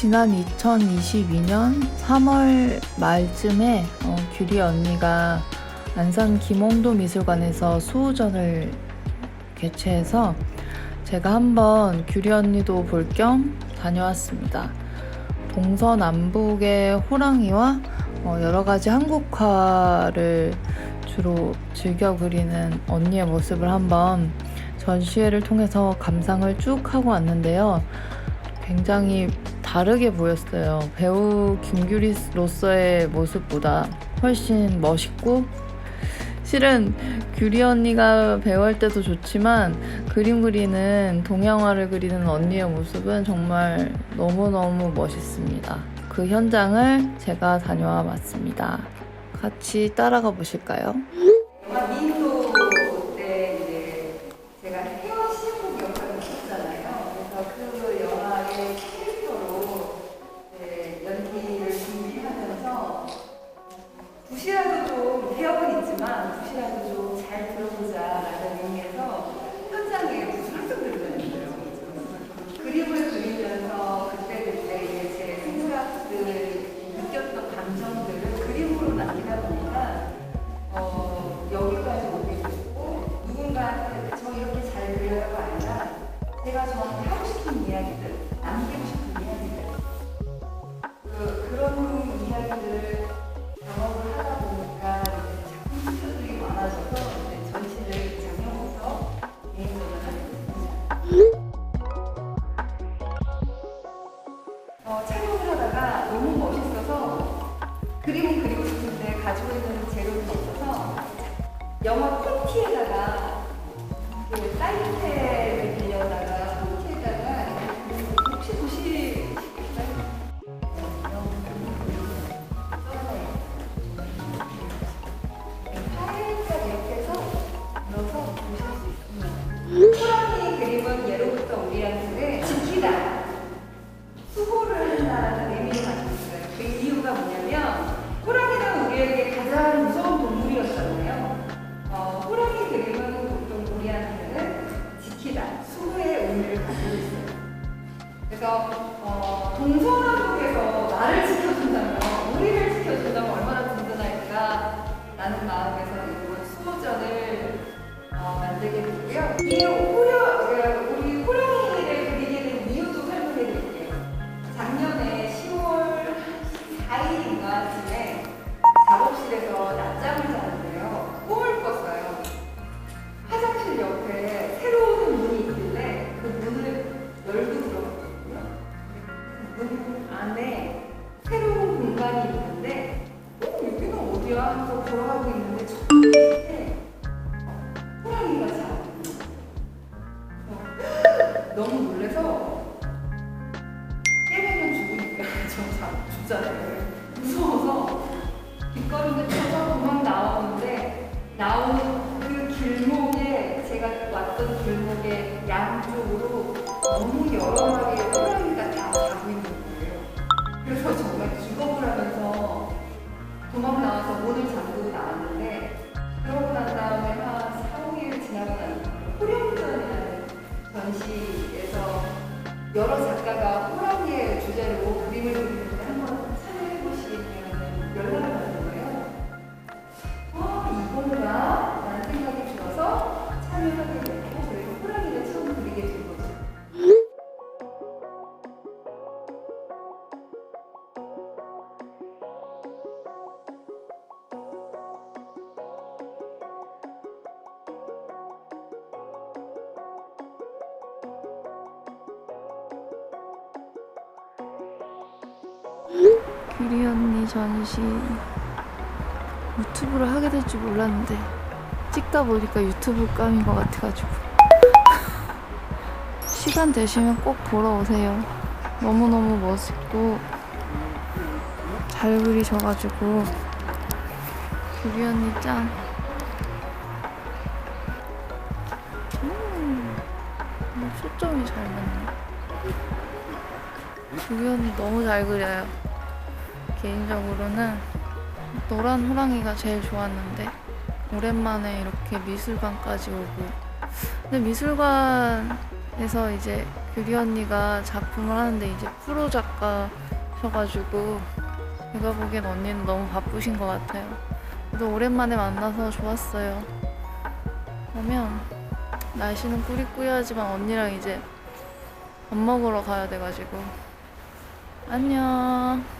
지난 2022년 3월 말쯤에 어, 규리 언니가 안산 김홍도 미술관에서 수호전을 개최해서 제가 한번 규리 언니도 볼 겸 다녀왔습니다. 동서남북의 호랑이와 어, 여러 가지 한국화를 주로 즐겨 그리는 언니의 모습을 한번 전시회를 통해서 감상을 쭉 하고 왔는데요. 굉장히 다르게 보였어요. 배우 김규리로서의 모습보다 훨씬 멋있고 실은 규리 언니가 배우할 때도 좋지만 그림 그리는 동양화를 그리는 언니의 모습은 정말 너무너무 멋있습니다. 그 현장을 제가 다녀와 봤습니다. 같이 따라가 보실까요? 영화 민도 때 이제 제가 헤어 시국 역할을 했잖아요. 그래서 그 영화의 캐릭터로 이제 연기를 준비하면서 굿이라도 좀 태역은 있지만 굿이라도 좀 잘 들어보자라는 의미에서 현장에 무슨 학생들을 다녔어요. 그림을 그리면서 그때 그때 이제 제 생각들 느꼈던 감정들을 그림으로 남기다 보니까 어, 여기까지 오게 됐고 누군가한테 저 이렇게 잘 그려요가 아니라 제가 저한테 하고 싶은 이야기들 영화 콘티에다가 그 사이트를 빌려다가 콘티에다가 혹시 보시 살짝 이렇게 해서 넣어서 보실 수 있습니다. 어, 동서남북에서 나를 지켜준다면, 우리를 지켜준다면 얼마나 든든할까 라는 마음에서 이번 수호전을 어, 만들게 됐고요. 안에 새로운 공간이 있는데 어, 여기는 어디야? 하고 걸어가고 있는데 첫 번째 호랑이가 자고 거예요. 너무 놀래서 깨매면 죽으니까 저 자, 죽잖아요. 무서워서 뒷걸음질 쳐서 도망 나오는데 나오는 그 길목에 제가 왔던 길목의 양쪽으로 너무 여러하게 여러 작가가 호랑이의 주제로 그림을 그리는데 한번 참여해보시냐는 연락을 받은 거예요. 아, 이건가? 라는 생각이 들어서 참여하게 규리 언니 전시 유튜브를 하게 될 줄 몰랐는데 찍다 보니까 유튜브 감인 것 같아가지고 시간 되시면 꼭 보러 오세요. 너무너무 멋있고 잘 그리셔가지고 규리 언니 짱. 음, 초점이 잘 맞네. 규리 언니 너무 잘 그려요. 개인적으로는 노란 호랑이가 제일 좋았는데 오랜만에 이렇게 미술관까지 오고 근데 미술관에서 이제 규리 언니가 작품을 하는데 이제 프로 작가셔가지고 제가 보기엔 언니는 너무 바쁘신 것 같아요. 그래도 오랜만에 만나서 좋았어요. 그러면 날씨는 꾸리꾸리하지만 언니랑 이제 밥 먹으러 가야 돼가지고 안녕.